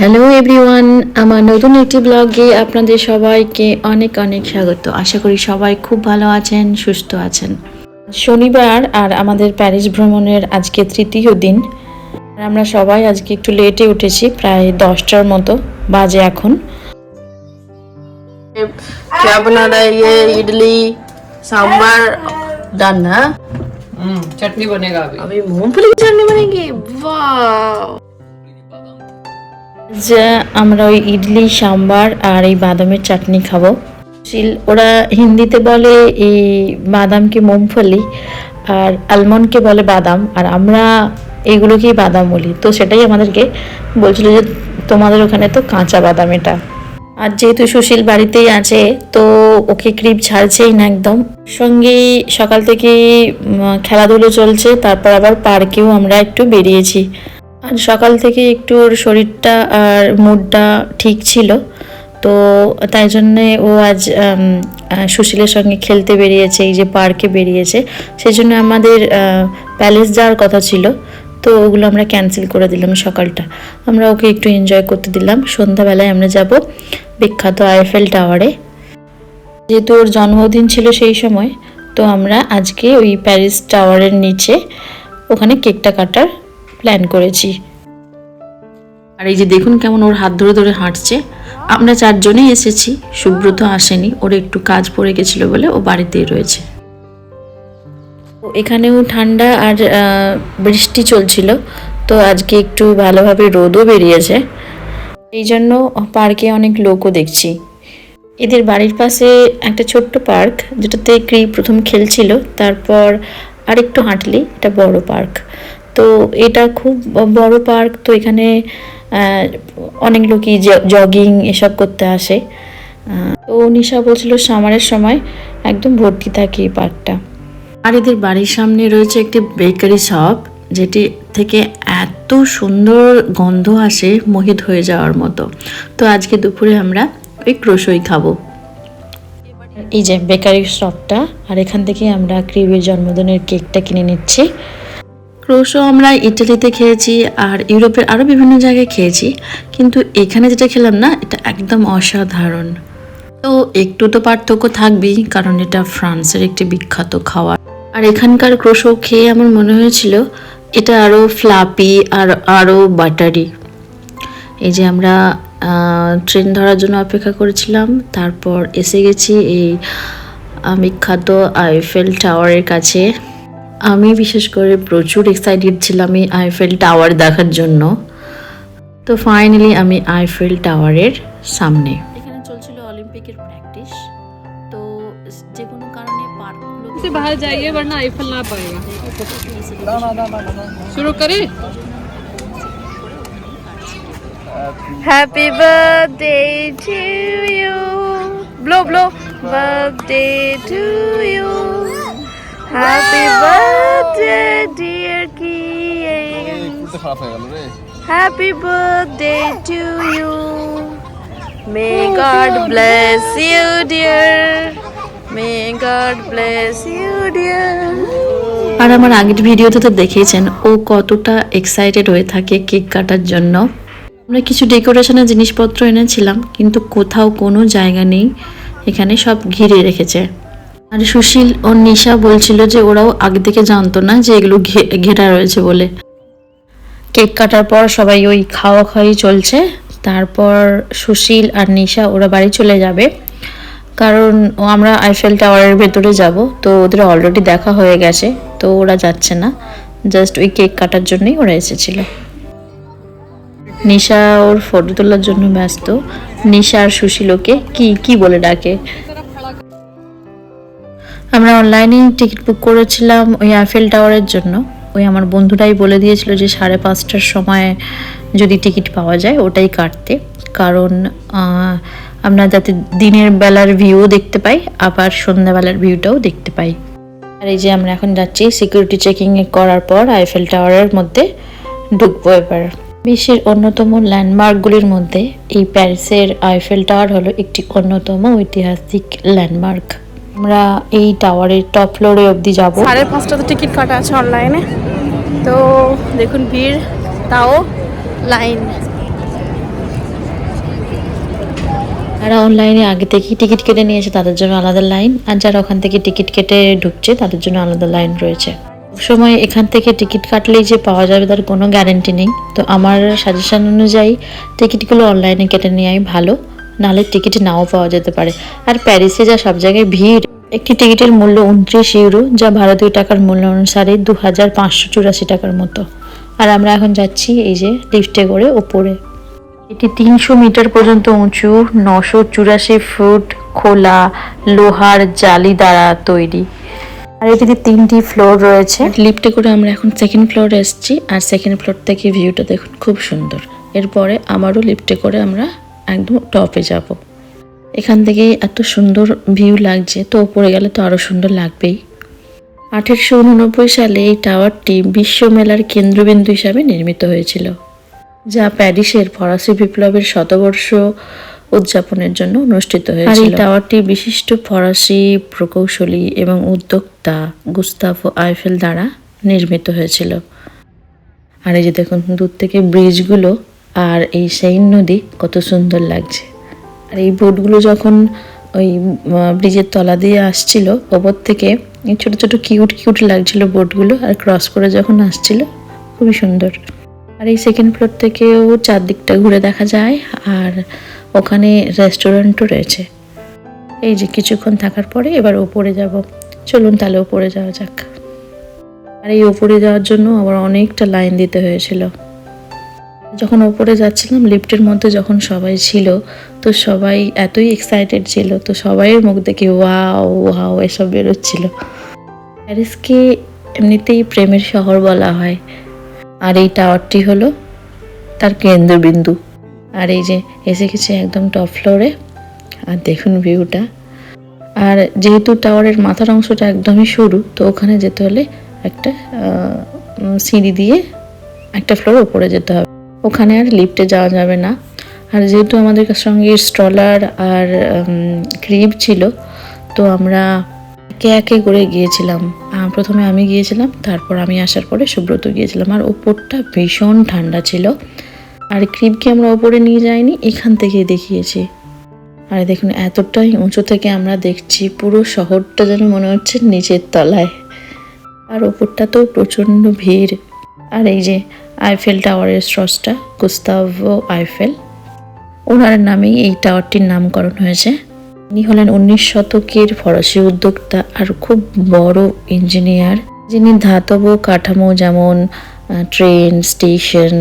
Hello everyone আমার নতুন একটি ব্লগে আপনাদের সবাইকে অনেক অনেক স্বাগত আশা করি সবাই খুব ভালো আছেন সুস্থ আছেন শনিবার আর আমাদের প্যারিস ভ্রমণের আজকে তৃতীয় দিন আর আমরা সবাই আজকে একটু লেটে উঠেছি প্রায় দশটার মতো বাজে এখন क्या बना रहा है ये इडली सांबर डन है हम्म चटनी बनेगा अभी अभी मूंगफली की चटनी बनेगी वाह যে আমরা ওই ইডলি, সাম্বার আর এই বাদামের চাটনি খাব। শিল, ওরা হিন্দিতে বলে এই বাদামকে মুমফলি আর আলমন্ডকে বলে বাদাম, আর আমরা এইগুলোকেই বাদাম বলি। তো সেটাই আমাদেরকে বলছিল যে তোমাদের ওখানে তো কাঁচা বাদাম এটা। আর যেহেতু সুশীল বাড়িতেই আছে, তো ওকে ক্রিপ ছাড়ছেই না একদম। সঙ্গে সকাল থেকে খেলাধুলো চলছে, তারপর আবার পার্কেও আমরা একটু বেরিয়েছি। আর সকাল থেকে একটু ওর শরীরটা আর মুডটা ঠিক ছিল। তো তাই জন্যে ও আজ সুশীলের সঙ্গে খেলতে বেরিয়েছে, এই যে পার্কে বেরিয়েছে। সেই জন্য আমাদের প্যালেস যাওয়ার কথা ছিল। তো ওগুলো আমরা ক্যান্সেল করে দিলাম সকালটা। আমরা ওকে একটু এনজয় করতে দিলাম। সন্ধ্যাবেলায় আমরা যাব বিখ্যাত আইফেল টাওয়ারে। যেহেতু ওর জন্মদিন ছিল সেই সময়, তো আমরা আজকে ওই প্যারিস টাওয়ারের নিচে ওখানে কেকটা কাটার প্ল্যান করেছি। আর এই যে দেখুন কেমন ওর হাত ধরে ধরে হাঁটছে। আমরা চারজনেই এসেছি সুব্রত আসেনি ওর একটু কাজ পড়ে গেছিল বলে ও বাড়িতেই রয়েছে। তো এখানেও ঠান্ডা আর বৃষ্টি চলছিল তো আজকে একটু ভালোভাবে রোদও বেরিয়েছে। এই জন্য পার্কে অনেক লোকও দেখছি। এদের বাড়ির পাশে একটা ছোট্ট পার্ক যেটাতে ক্রি প্রথম খেলছিল তারপর আরেকটু হাঁটলি এটা বড় পার্ক। তো এটা খুব বড় পার্ক তো এখানে অনেক লোকই জগিং এসব করতে আসে। তো নিশা বলছিল সামারের সময় একদম ভর্তি থাকে এই পার্কটা। আর এদের বাড়ির সামনে রয়েছে একটি বেকারি শপ যেটি থেকে এত সুন্দর গন্ধ আসে মোহিত হয়ে যাওয়ার মতো। তো আজকে দুপুরে আমরা ওই ক্রোশই খাব। এই যে বেকারি শপটা আর এখান থেকে আমরা ক্রিবের জন্মদিনের কেকটা কিনে নিচ্ছি। ক্রোশো আমরা ইটালিতে খেয়েছি আর ইউরোপের আরও বিভিন্ন জায়গায় খেয়েছি। কিন্তু এখানে যেটা খেলাম না, এটা একদম অসাধারণ। তো একটু তো পার্থক্য থাকবেই, কারণ এটা ফ্রান্সের একটি বিখ্যাত খাবার। আর এখানকার ক্রোশো খেয়ে আমার মনে হয়েছিল এটা আরও ফ্লাপি আর আরও বাটারি। এই যে আমরা ট্রেন ধরার জন্য অপেক্ষা করেছিলাম, তারপর এসে গেছি এই বিখ্যাত আইফেল টাওয়ারের কাছে। আমি বিশেষ করে প্রচুর এক্সাইটেড ছিলাম এই আইফেল টাওয়ার দেখার জন্য তো ফাইনালি আমি আইফেল টাওয়ারের সামনে এখানে চলছিল অলিম্পিকের প্র্যাকটিস তো যে কোনো কারণে পার্কগুলো से बाहर जाइए वरना आईफल ना पाएगा शुरू करें Happy birthday to you. Blow, blow. Birthday to you. you. Happy birthday, dear Kian. Happy birthday to you. May God bless you, dear. May God bless you, dear. আর আমার আগের ভিডিওতে তো দেখেছেন ও কতটা এক্সাইটেড হয়ে থাকে কেক কাটার জন্য আমরা কিছু ডেকোরেশনের জিনিসপত্র এনেছিলাম কিন্তু কোথাও কোনো জায়গা নেই এখানে সব ঘিরে রেখেছে আর সুশীল ও নিশা বলছিল যে ওরাও আগে থেকে জানতো না যে এগুলো ঘেরা রয়েছে বলে। কেক কাটার পর সবাই ওই খাওয়া খাওয়াই চলছে। তারপর সুশীল আর নিশা ওরা বাড়ি চলে যাবে। কারণ ও আমরা আইফেল টাওয়ারের ভেতরে যাব, তো ওদের অলরেডি দেখা হয়ে গেছে, তো ওরা যাচ্ছে না। জাস্ট ওই কেক কাটার জন্যই ওরা এসেছিল। নিশা ওর ফটো তোলার জন্য ব্যস্ত। নিশা আর সুশীলকে কি কি বলে ডাকে? আমরা অনলাইনে টিকিট বুক করেছিলাম ওই আইফেল টাওয়ারের জন্য। ওই আমার বন্ধুটাই বলে দিয়েছিল যে সাড়ে পাঁচটার সময় যদি টিকিট পাওয়া যায়, ওটাই কাটতে। কারণ আমরা যাতে দিনের বেলার ভিউও দেখতে পাই, আবার সন্ধ্যাবেলার ভিউটাও দেখতে পাই। আর এই যে আমরা এখন যাচ্ছি সিকিউরিটি চেকিং করার পর আইফেল টাওয়ারের মধ্যে ঢুকবো এবার। বিশ্বের অন্যতম ল্যান্ডমার্কগুলির মধ্যে এই প্যারিসের আইফেল টাওয়ার হলো একটি অন্যতম ঐতিহাসিক ল্যান্ডমার্ক আমরা এই টাওয়ারের টপ ফ্লোরে অবধি যাব। সাড়ে পাঁচটা তো টিকিট কাটা আছে অনলাইনে তো দেখুন ভিড় তাও লাইন যারা অনলাইনে আগে থেকেই টিকিট কেটে নিয়েছে তাদের জন্য আলাদা লাইন আর যারা ওখান থেকে টিকিট কেটে ঢুকছে তাদের জন্য আলাদা লাইন রয়েছে। সময় এখান থেকে টিকিট কাটলেই যে পাওয়া যাবে তার কোনো গ্যারেন্টি নেই। তো আমার সাজেশন অনুযায়ী টিকিটগুলো অনলাইনে কেটে নেওয়াই ভালো। নাহলে টিকিট নাও পাওয়া যেতে পারে। আর প্যারিসে যা সব জায়গায় ভিড়, একটি টিকিটের মূল্য উনত্রিশ ইউরো যা ভারতীয় টাকার মূল্য অনুসারে দু হাজার পাঁচশো চুরাশি টাকার মতো। আর আমরা এখন যাচ্ছি এই যে লিফটে করে ওপরে। এটি তিনশো মিটার পর্যন্ত উঁচু, নশো চুরাশি ফুট খোলা লোহার জালি দ্বারা তৈরি। আর এটিতে তিনটি ফ্লোর রয়েছে। লিফটে করে আমরা এখন সেকেন্ড ফ্লোরে এসেছি। আর সেকেন্ড ফ্লোর থেকে ভিউটা দেখুন, খুব সুন্দর। এরপরে আমারও লিফটে করে আমরা একদম টপে যাব। এখান থেকে এত সুন্দর ভিউ লাগছে তো ওপরে গেলে তো আরও সুন্দর লাগবেই। আঠেরোশো উননব্বই সালে এই টাওয়ারটি বিশ্ব মেলার কেন্দ্রবিন্দু হিসাবে নির্মিত হয়েছিল যা প্যারিসের ফরাসি বিপ্লবের শতবর্ষ উদযাপনের জন্য অনুষ্ঠিত হয়েছিল। আর এই টাওয়ারটি বিশিষ্ট ফরাসি প্রকৌশলী এবং উদ্যোক্তা গুস্তাফো আইফেল দ্বারা নির্মিত হয়েছিল। আর এই যে দেখুন দূর থেকে ব্রিজগুলো আর এই সেইন নদী কত সুন্দর লাগছে। আর এই বোটগুলো যখন ওই ব্রিজের তলা দিয়ে আসছিল, ওপর থেকে ছোট ছোট কিউট কিউট লাগছিল বোটগুলো আর ক্রস করে যখন আসছিল, খুবই সুন্দর। আর এই সেকেন্ড ফ্লোর থেকেও চারদিকটা ঘুরে দেখা যায় আর ওখানে রেস্টুরেন্টও রয়েছে। এই যে কিছুক্ষণ থাকার পরে এবার ওপরে যাব। চলুন তাহলে ওপরে যাওয়া যাক। আর এই ওপরে যাওয়ার জন্য আবার অনেকটা লাইন দিতে হয়েছিল। যখন ওপরে যাচ্ছিলাম লিফটের মধ্যে যখন সবাই ছিল, তো সবাই এতই এক্সাইটেড ছিল, তো সবাইয়ের মুখ দেখে, ওয়াও ওয়াও, এসব বেরোচ্ছিল। প্যারিসকে এমনিতেই প্রেমের শহর বলা হয়। আর এই টাওয়ারটি হলো তার কেন্দ্রবিন্দু। আর এই যে, এসে গেছে একদম টপ ফ্লোরে আর দেখুন ভিউটা আর যেহেতু টাওয়ারের মাথার অংশটা একদমই সরু, তো ওখানে যেতে হলে একটা সিঁড়ি দিয়ে একটা ফ্লোর উপরে যেতে হবে। ওখানে আর লিফটে যাওয়া যাবে না। আর যেহেতু আমাদের সঙ্গে স্ট্রলার আর ক্রিব ছিল, তো আমরা একে একে করে গিয়েছিলাম। প্রথমে আমি গিয়েছিলাম, তারপর আমি আসার পরে সুব্রত গিয়েছিলাম। আর ওপরটা ভীষণ ঠান্ডা ছিল। আর ক্রিবকে আমরা ওপরে নিয়ে যাইনি? এখান থেকে দেখিয়েছি। আর দেখুন, এতটাই উঁচু থেকে আমরা দেখছি, পুরো শহরটা যেন মনে হচ্ছে নিচের তলায়। আর ওপরটা তো প্রচণ্ড ভিড়। আর এই যে আইফেল টাওয়ারের স্রষ্টা গুস্তাভো আইফেল ওনার নামেই এই টাওয়ারটির নামকরণ হয়েছে। ইনি হলেন উনিশ শতকের ফরাসি উদ্যোক্তা আর খুব বড় ইঞ্জিনিয়ার যিনি ধাতব কাঠামো যেমন ট্রেন স্টেশন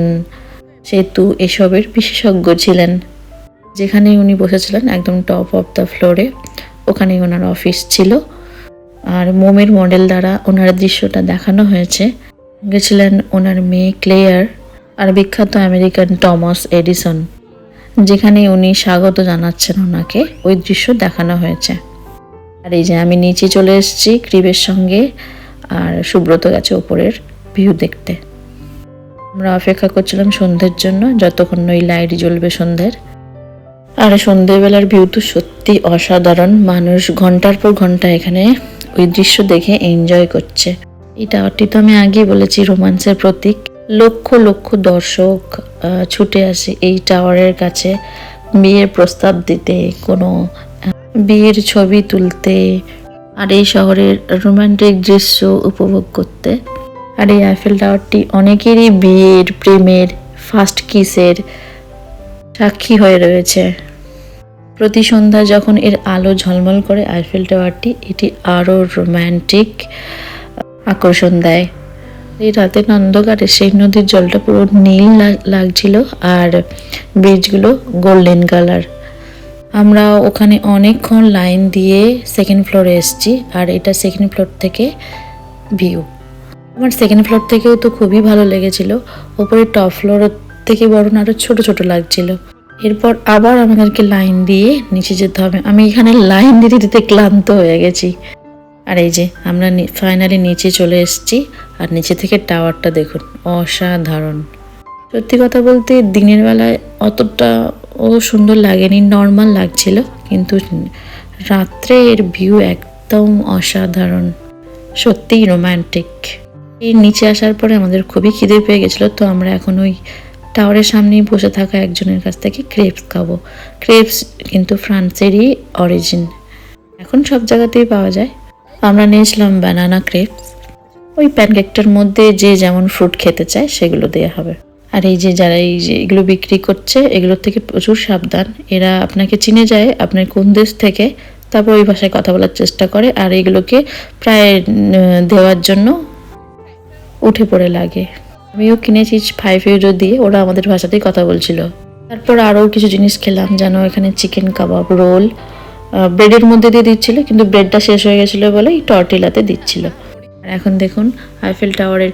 সেতু এসবের বিশেষজ্ঞ ছিলেন। যেখানে উনি বসেছিলেন একদম টপ অফ দ্য ফ্লোরে ওখানেই ওনার অফিস ছিল। আর মোমের মডেল দ্বারা ওনার দৃশ্যটা দেখানো হয়েছে। গেছিলেন ওনার মেয়ে ক্লেয়ার আর বিখ্যাত আমেরিকান টমাস এডিসন, যেখানে উনি স্বাগত জানাচ্ছেন ওনাকে। ওই দৃশ্য দেখানো হয়েছে। আর এই যে আমি নিচে চলে এসেছি ক্রিবের সঙ্গে আর সুব্রত গেছে ওপরের ভিউ দেখতে। আমরা অপেক্ষা করছিলাম সন্ধ্যের জন্য, যতক্ষণ ওই লাইট জ্বলবে সন্ধ্যের। আর সন্ধ্যেবেলার ভিউ তো সত্যি অসাধারণ। মানুষ ঘণ্টার পর ঘণ্টা এখানে ওই দৃশ্য দেখে এনজয় করছে। এই টাওয়ারটি তো আমি আগেই বলেছি, রোমান্সের প্রতীক। লক্ষ লক্ষ দর্শক ছুটে আসে এই টাওয়ারের কাছে বিয়ের প্রস্তাব দিতে, কোনো বিয়ের ছবি তুলতে আর এই শহরের রোমান্টিক দৃশ্য উপভোগ করতে। আর এই আইফেল টাওয়ারটি অনেকেরই বিয়ের প্রেমের ফার্স্ট কিসের সাক্ষী হয়ে রয়েছে। প্রতি সন্ধ্যা যখন এর আলো ঝলমল করে আইফেল টাওয়ারটি এটি আরও রোম্যান্টিক আকর্ষণ দেয়। এই রাতের অন্ধকারে সেই নদীর জলটা পুরো নীল লাগ- লাগছিল আর ব্রিজগুলো গোল্ডেন কালার। আমরা ওখানে অনেকক্ষণ লাইন দিয়ে সেকেন্ড ফ্লোরে এসেছি আর এটা সেকেন্ড ফ্লোর থেকে ভিউ আমার সেকেন্ড ফ্লোর থেকেও তো খুবই ভালো লেগেছিল। ওপরে টপ ফ্লোর থেকে বরং আরও ছোট ছোট লাগছিল। এরপর আবার আমাদেরকে লাইন দিয়ে নিচে যেতে হবে। আমি এখানে লাইন দিতে দিতে ক্লান্ত হয়ে গেছি। আর এই যে, আমরা ফাইনালি নিচে চলে এসেছি। আর নিচে থেকে টাওয়ারটা দেখুন, অসাধারণ। সত্যি কথা বলতে দিনের বেলায় অতটা ও সুন্দর লাগেনি নর্মাল লাগছিল, কিন্তু রাত্রে এর ভিউ একদম অসাধারণ। সত্যিই রোম্যান্টিক এই নিচে আসার পরে আমাদের খুবই খিদে পেয়ে গেছিল, তো আমরা এখন ওই টাওয়ারের সামনেই বসে থাকা একজনের কাছ থেকে ক্রেপস খাব। ক্রেপস কিন্তু ফ্রান্সেরই অরিজিন এখন সব জায়গাতেই পাওয়া যায়। আমরা নিয়েছিলাম ব্যানানা ক্রেপস ওই প্যানকেকটার মধ্যে যে যেমন ফ্রুট খেতে চায়, সেগুলো দেওয়া হবে। আর এই যে যারা এই যে এগুলো বিক্রি করছে, এগুলোর থেকে প্রচুর সাবধান। এরা আপনাকে চিনে যায়, আপনার কোন দেশ থেকে, তারপর ওই ভাষায় কথা বলার চেষ্টা করে। আর এগুলোকে প্রায় দেওয়ার জন্য উঠে পড়ে লাগে। আমিও কিনেছি ফাইভ ইউরো দিয়ে, ওরা আমাদের ভাষাতেই কথা বলছিল। তারপর আরও কিছু জিনিস খেলাম, যেন এখানে চিকেন কাবাব রোল ব্রেডের মধ্যে দিয়ে দিচ্ছিল, কিন্তু ব্রেডটা শেষ হয়ে গেছিল বলে এই টর্টিলাতে দিচ্ছিল। আর এখন দেখুন আইফেল টাওয়ারের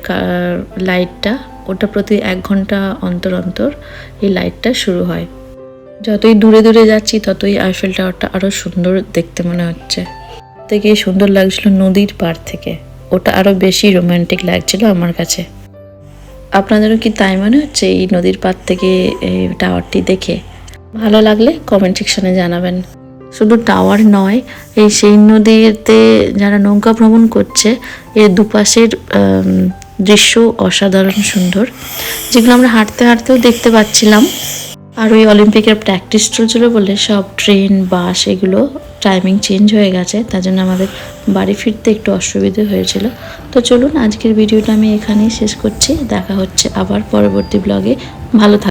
লাইটটা ওটা প্রতি এক ঘণ্টা অন্তর অন্তর এই লাইটটা শুরু হয়। যতই দূরে দূরে যাচ্ছি, ততই আইফেল টাওয়ারটা আরও সুন্দর দেখতে মনে হচ্ছে। থেকে সুন্দর লাগছিল নদীর পাড় থেকে। ওটা আরও বেশি রোমান্টিক লাগছিল আমার কাছে। আপনাদেরও কি তাই মনে হচ্ছে এই নদীর পাড় থেকে এই টাওয়ারটি দেখে? ভালো লাগলে কমেন্ট সেকশনে জানাবেন। শুধু টাওয়ার নয়, এই সেই নদীতে যারা নৌকা ভ্রমণ করছে এর দুপাশের দৃশ্য অসাধারণ সুন্দর, যেগুলো আমরা হাঁটতে হাঁটতেও দেখতে পাচ্ছিলাম। আর ওই অলিম্পিকের প্র্যাকটিস চলছিল বলে সব ট্রেন, বাস এগুলো টাইমিং চেঞ্জ হয়ে গেছে, তার জন্য আমাদের বাড়ি ফিরতে একটু অসুবিধে হয়েছিল। তো চলুন, আজকের ভিডিওটা আমি এখানেই শেষ করছি। দেখা হচ্ছে আবার পরবর্তী ব্লগে ভালো থাক